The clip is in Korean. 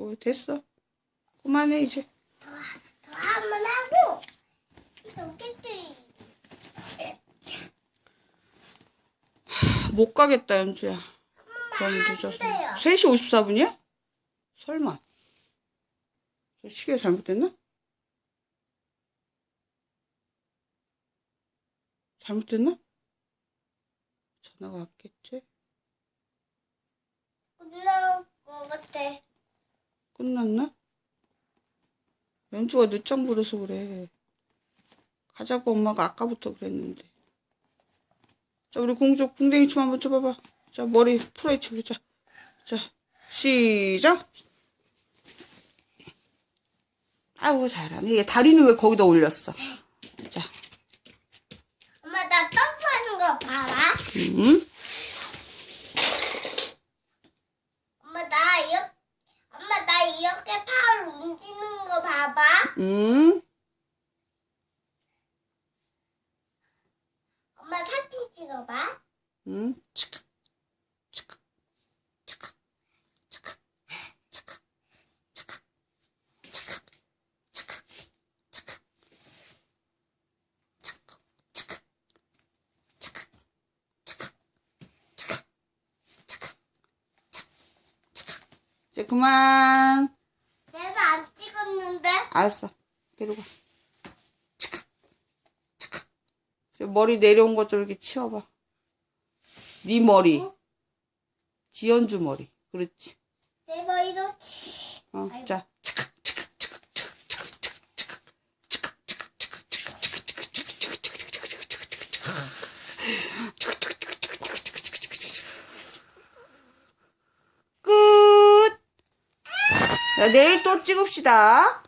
뭐 됐어. 그만해 이제. 더한번 하고 이거 웃겠지. 못 가겠다 연주야. 너무. 주세요. 3시 54분이야? 설마. 저 시계 잘못됐나? 잘못됐나? 전화가 왔겠지? 같아. 끝났나? 연주가 늦장 부려서 그래. 가자고 엄마가 아까부터 그랬는데. 자, 우리 공주 궁뎅이 춤 한번 춰봐봐. 자, 머리 풀어헤쳐 보자. 자, 시작! 아우, 잘하네. 얘 다리는 왜 거기다 올렸어? 자, 엄마 나 점프하는 거 봐라. 음, 엄마 나 이렇게 엄마 나 이렇게 팔 움직이는 거 봐봐. 음. 엄마 사진 찍어봐. 음, 치크, 치크, 치크, 치크, 치크, 치크, 치크, 치크, 치크, 치크, 치크, 치크, 치크, 치크, 치크, 치크. 이제 그만. 안 찍었는데. 알았어. 데리고 가. 치크. 저 머리 내려온 것 좀 이렇게 치워봐. 네 머리. 지연주 머리. 그렇지. 내 머리도 어, 아이고. 자. 치크, 자, 내일 또 찍읍시다.